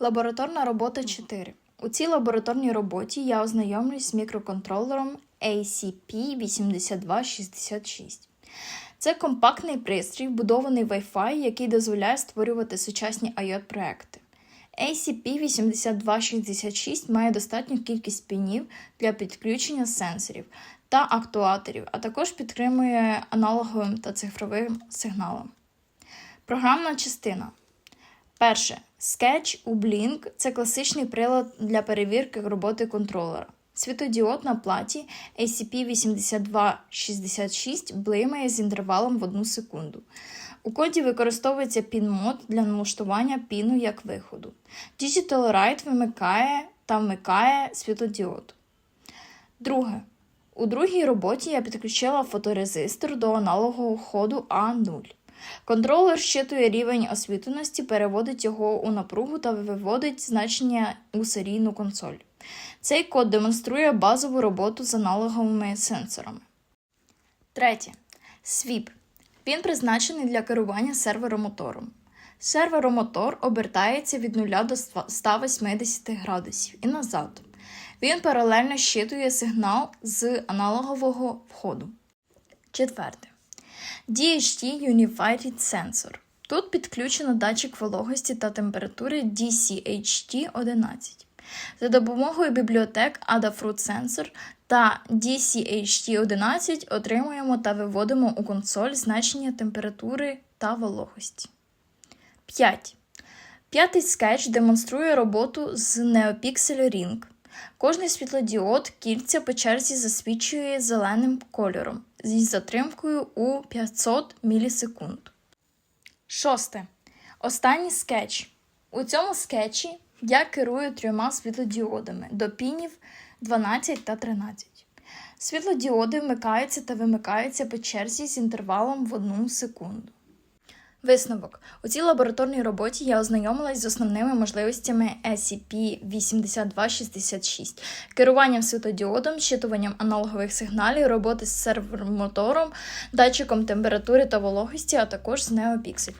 Лабораторна робота 4. У цій лабораторній роботі я ознайомлюсь з мікроконтролером ACP8266. Це компактний пристрій, вбудований Wi-Fi, який дозволяє створювати сучасні IoT-проекти. ACP8266 має достатню кількість пінів для підключення сенсорів та актуаторів, а також підтримує аналоговим та цифровим сигналом. Програмна частина. Перше. Sketch у Blink – це класичний прилад для перевірки роботи контролера. Світодіод на платі ACP8266 блимає з інтервалом в 1 секунду. У коді використовується пін-мод для налаштування піну як виходу. Digital Write вимикає та вмикає світлодіод. Друге. У другій роботі я підключила фоторезистор до аналогового ходу А0. Контролер щитує рівень освітленості, переводить його у напругу та виводить значення у серійну консоль. Цей код демонструє базову роботу з аналоговими сенсорами. Третє. Свіп. Він призначений для керування серверомотором. Серверомотор обертається від 0 до 180 градусів і назад. Він паралельно щитує сигнал з аналогового входу. Четверте. DHT Unified Sensor. Тут підключено датчик вологості та температури DCHT11. За допомогою бібліотек Adafruit Sensor та DCHT11 отримуємо та виводимо у консоль значення температури та вологості. 5. П'ятий скетч демонструє роботу з NeoPixel Ring. Кожний світлодіод кільця по черзі засвічує зеленим кольором зі затримкою у 500 мілісекунд. Шосте. Останній скетч. У цьому скетчі я керую трьома світлодіодами до пінів 12 та 13. Світлодіоди вмикаються та вимикаються по черзі з інтервалом в 1 секунду. Висновок. У цій лабораторній роботі я ознайомилась з основними можливостями SCP-8266, керуванням світодіодом, щитуванням аналогових сигналів, роботи з сервер-мотором, датчиком температури та вологості, а також з NeoPixel.